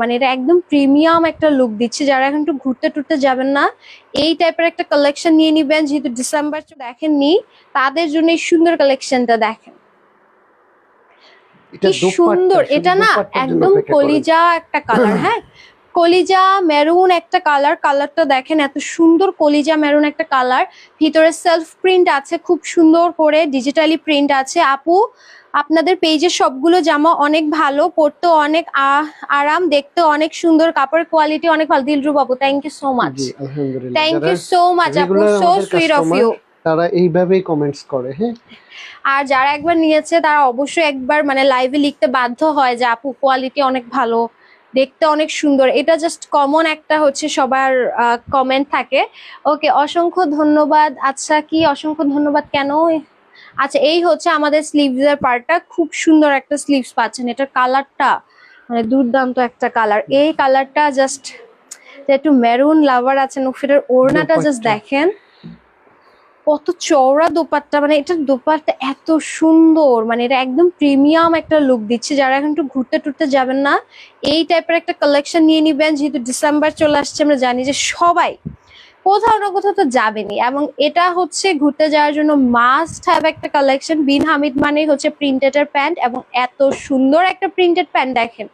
মানে এটা একদম প্রিমিয়াম একটা লুক দিচ্ছে। যারা এখন একটু ঘুরতে টুরতে যাবেন না এই টাইপের একটা কালেকশন নিয়ে নিবেন। যেহেতু ডিসেম্বর দেখেননি তাদের জন্য এই সুন্দর কালেকশনটা দেখেন। কি সুন্দর। এটা না একদম কলিজা একটা কালার হ্যাঁ? কলিজা মেরুন একটা কালার কালারটা দেখেন এত সুন্দর কলিজা মেরুন একটা কালার। ভিতরে সেলফ প্রিন্ট আছে খুব সুন্দর করে ডিজিটালি প্রিন্ট আছে। আপু আপনাদের পেজের সবগুলো জামা অনেক ভালো পরতে অনেক আরাম দেখতে অনেক সুন্দর কাপড়ের কোয়ালিটি অনেক ভালো। দিলরু বাবু thank you so much thank you so much আপু সো সুইট অফ ইউ তারা এইভাবেই কমেন্টস করে হ্যাঁ? আর যারা একবার নিয়েছে তারা অবশ্যই একবার মানে লাইভে লিখতে বাধ্য হয় যে আপু কোয়ালিটি অনেক ভালো। দেখতে অনেক সুন্দর। এটা জাস্ট কমন একটা হচ্ছে সবার কমেন্ট থাকে। ওকে অসংখ্য ধন্যবাদ। আচ্ছা কি অসংখ্য ধন্যবাদ কেন? আচ্ছা এই হচ্ছে আমাদের স্লিভসের পার্টটা খুব সুন্দর একটা স্লিভস পাচ্ছেন। এটার কালারটা মানে দুর্দান্ত একটা কালার এই কালারটা জাস্ট একটু মেরুন লাভার আছেন ওফিরের ওড়নাটা জাস্ট দেখেন। কত চওড়া দোপাট্টা মানে এটা দোপাট্টা এত সুন্দর মানে এটা একদম প্রিমিয়াম একটা লুক দিচ্ছে। যারা এখন একটু ঘুরতে টুরতে যাবেন না, এই টাইপের একটা কালেকশন নিয়ে নিবেন। যেহেতু ডিসেম্বর চলে আসছে, আমরা জানি যে সবাই কোথাও না কোথাও তো যাবেনই এবং এটা হচ্ছে ঘুরতে যাওয়ার জন্য মাস্ট হ্যাভ একটা কালেকশন বিন হামিদ মানে হচ্ছে প্রিন্টেড প্যান্ট এবং এত সুন্দর একটা প্রিন্টেড প্যান্ট দেখেন।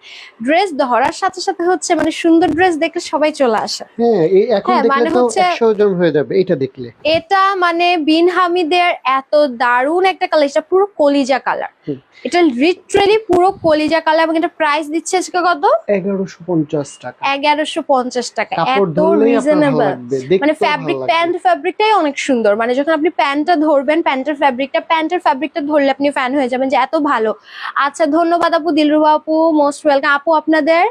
ড্রেস ধরার সাথে সাথে হচ্ছে মানে সুন্দর ড্রেস দেখলে সবাই চলে আসে। হ্যাঁ এখন হ্যাঁ, মানে হচ্ছে- এটা দেখলে। এটা মানে বিন হামিদের এত দারুণ একটা কালার এটা পুরো কলিজা কালার এটা লিটারেলি পুরো কলিজা কালার এবং এটা প্রাইস দিচ্ছে আজকে কত? এগারোশো পঞ্চাশ টাকা। এগারোশো পঞ্চাশ টাকা এত রিজনেবল মানে ফ্যাব্রিক। প্যান্ট ফ্যাব্রিকটাই অনেক সুন্দর। মানে যখন আপনি প্যান্টটা ধরবেন প্যান্টের ফ্যাব্রিকটা প্যান্টের ফ্যাব্রিকটা ধরলে আপনি ফ্যান হয়ে যাবেন যে এত ভালো। আচ্ছা ধন্যবাদ আপু দিলরুবা আপু মোস্ট ওয়েলকাম আপু আপনাদের?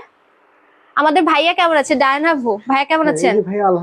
আমাদের ভাইয়া কেমন আছে? ডায়না ভাইয়া কেমন হ্যাঁ, আছেন?